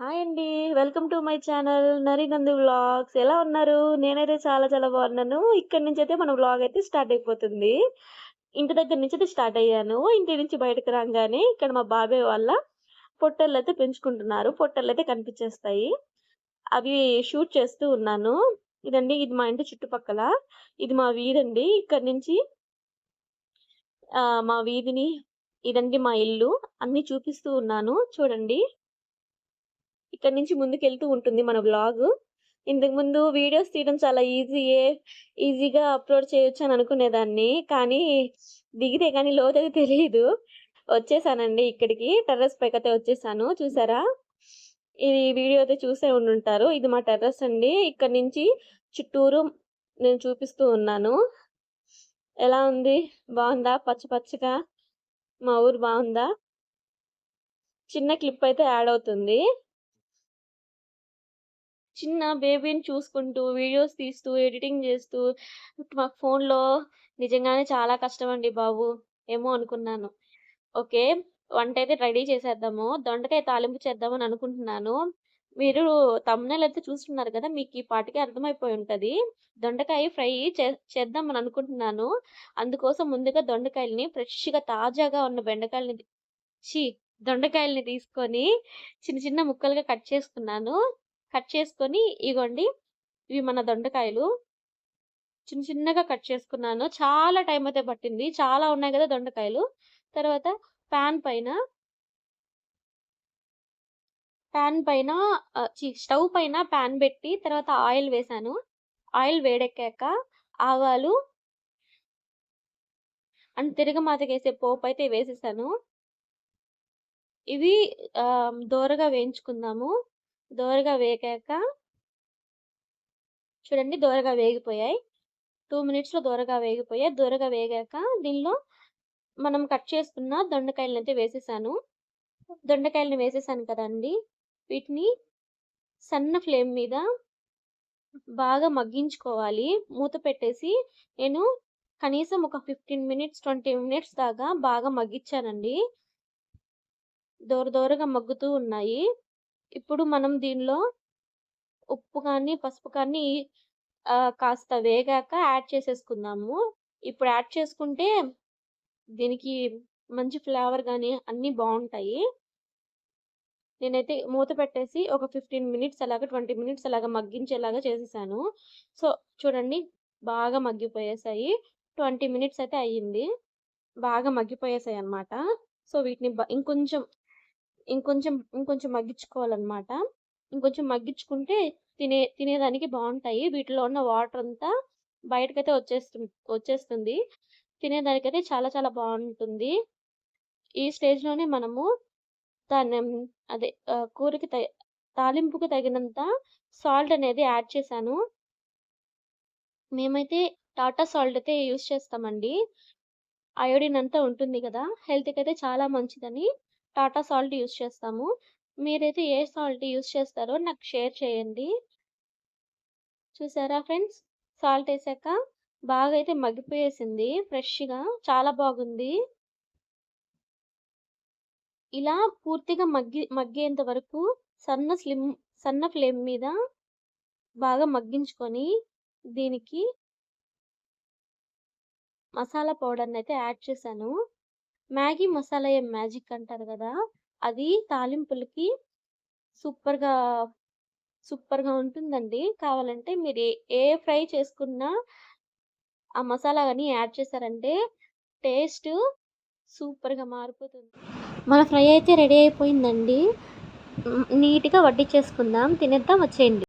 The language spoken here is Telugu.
హాయ్ అండి. Welcome to my channel Narinandu vlogs. ఎలా ఉన్నారు? నేనైతే చాలా చాలా బాగున్నాను. ఇక్కడ నుంచి అయితే మన వ్లాగ్ అయితే స్టార్ట్ అయిపోతుంది. ఇంటి దగ్గర నుంచి అయితే స్టార్ట్ అయ్యాను. ఇంటి నుంచి బయటకు రాగానే ఇక్కడ మా బాబాయ్ వాళ్ళ పొట్టేళ్ళైతే పెంచుకుంటున్నారు. పొట్టేళ్ళైతే కనిపించేస్తాయి. అవి షూట్ చేస్తూ ఉన్నాను. ఇదండి ఇది మా ఇంటి చుట్టుపక్కల. ఇది మా వీధండి. ఇక్కడ నుంచి మా వీధిని ఇదండి మా ఇల్లు. అన్నీ చూపిస్తూ ఉన్నాను. చూడండి. ఇక్కడ నుంచి ముందుకెళ్తూ ఉంటుంది మన బ్లాగ్ ఇంతకుముందు వీడియోస్ తీయడం చాలా ఈజీయే. ఈజీగా అప్‌లోడ్ చేయొచ్చు అని అనుకునేదాన్ని. కానీ దిగితే కానీ లోతది తెలియదు వచ్చేసానండి ఇక్కడికి. టెర్రస్ పైకైతే వచ్చేసాను. చూసారా? ఇది వీడియో అయితే చూసే ఉండుంటారు. ఇది మా టెర్రస్ అండి. ఇక్కడ నుంచి చుట్టూరు నేను చూపిస్తూ ఉన్నాను. ఎలా ఉంది? బాగుందా పచ్చ పచ్చగా. మా ఊరు బాగుందా చిన్న క్లిప్ అయితే యాడ్ అవుతుంది. చిన్న బేబీని చూసుకుంటూ, వీడియోస్ తీస్తూ, ఎడిటింగ్ చేస్తూ మాకు ఫోన్‌లో నిజంగానే చాలా కష్టం అండి బాబు. ఏమో అనుకున్నాను. ఓకే. వంట అయితే రెడీ చేసేద్దాము. దొండకాయ తాలింపు చేద్దామని అనుకుంటున్నాను. మీరు తమ్ముళ్ళు అయితే చూస్తున్నారు కదా! మీకు ఈ పాటికి అర్థమైపోయి ఉంటుంది దొండకాయ ఫ్రై చే చేద్దామని అనుకుంటున్నాను. అందుకోసం ముందుగా దొండకాయలని ఫ్రెష్‌గా తాజాగా ఉన్న బెండకాయలని ఛీ! దొండకాయలని తీసుకొని చిన్న చిన్న ముక్కలుగా కట్ చేసుకున్నాను. కట్ చేసుకొని ఇగోండి ఇవి మన దొండకాయలు. చిన్న చిన్నగా కట్ చేసుకున్నాను. చాలా టైం అయితే పట్టింది. చాలా ఉన్నాయి కదా దొండకాయలు. తర్వాత పాన్ పైన పాన్ పైన స్టవ్ పైన పాన్ పెట్టి తర్వాత ఆయిల్ వేశాను. ఆయిల్ వేడెక్కాక ఆవాలు అండ్ తిరగమాతకేసే అయితే వేసేసాను. ఇవి దోరగా వేయించుకుందాము. దోరగా వేగాక చూడండి దోరగా వేగిపోయాయి. టూ మినిట్స్‌లో దోరగా వేగిపోయాయి. దోరగా వేగాక దీనిలో మనం కట్ చేసుకున్న దొండకాయలనైతే వేసేసాను. దొండకాయలను వేసేసాను కదండీ! వీటిని సన్న ఫ్లేమ్ మీద బాగా మగ్గించుకోవాలి. మూత పెట్టేసి నేను కనీసం ఒక 15 మినిట్స్, 20 మినిట్స్ దాకా బాగా మగ్గించానండి దోర దోరగా మగ్గుతూ ఉన్నాయి. ఇప్పుడు మనం దీనిలో ఉప్పు కానీ, పసుపు కానీ కాస్త వేగాక యాడ్ చేసేసుకుందాము. ఇప్పుడు యాడ్ చేసుకుంటే దీనికి మంచి ఫ్లేవర్ కానీ అన్నీ బాగుంటాయి నేనైతే మూత పెట్టేసి ఒక 15 మినిట్స్ అలాగా 20 మినిట్స్ అలాగా మగ్గించేలాగా చేసేసాను. సో, చూడండి బాగా మగ్గిపోయేసాయి. 20 మినిట్స్ అయితే అయ్యింది. బాగా మగ్గిపోయేసాయి అనమాట సో, వీటిని ఇంకొంచెం, ఇంకొంచెం, ఇంకొంచెం మగ్గించుకోవాలన్నమాట. ఇంకొంచెం మగ్గించుకుంటే తినే తినేదానికి బాగుంటాయి వీటిలో ఉన్న వాటర్ అంతా బయటకైతే వచ్చేస్తు వచ్చేస్తుంది. తినేదానికైతే చాలా చాలా బాగుంటుంది ఈ స్టేజ్‌లోనే మనము దాన్ని అదే కూరకి త తాలింపుకి తగినంత సాల్ట్ అనేది యాడ్ చేశాను. మేమైతే టాటా సాల్ట్ అయితే యూజ్ చేస్తామండి. అయోడిన్ అంతా ఉంటుంది కదా హెల్త్కి అయితే చాలా మంచిదని టాటా సాల్ట్ యూజ్ చేస్తాము. మీరైతే ఏ సాల్ట్ యూజ్ చేస్తారో నాకు షేర్ చేయండి. చూసారా ఫ్రెండ్స్? సాల్ట్ వేసాక బాగా అయితే మగ్గిపోయేసింది ఫ్రెష్‌గా. చాలా బాగుంది. ఇలా పూర్తిగా మగ్గి మగ్గేంత వరకు సన్న స్లిమ్ సన్న ఫ్లేమ్ మీద బాగా మగ్గించుకొని దీనికి మసాలా పౌడర్ని అయితే యాడ్ చేశాను. మ్యాగీ మసాలా ఏ మ్యాజిక్ అంటారు కదా అది తాలింపులకి సూపర్‌గా, సూపర్‌గా ఉంటుందండి. కావాలంటే మీరు ఏ ఫ్రై చేసుకున్నా ఆ మసాలా కానీ యాడ్ చేశారంటే టేస్ట్ సూపర్‌గా మారిపోతుంది. మన ఫ్రై అయితే రెడీ అయిపోయిందండి. నీట్గా నీట్‌గా వడ్డించేసుకుందాం. తినేద్దాం వచ్చేయండి.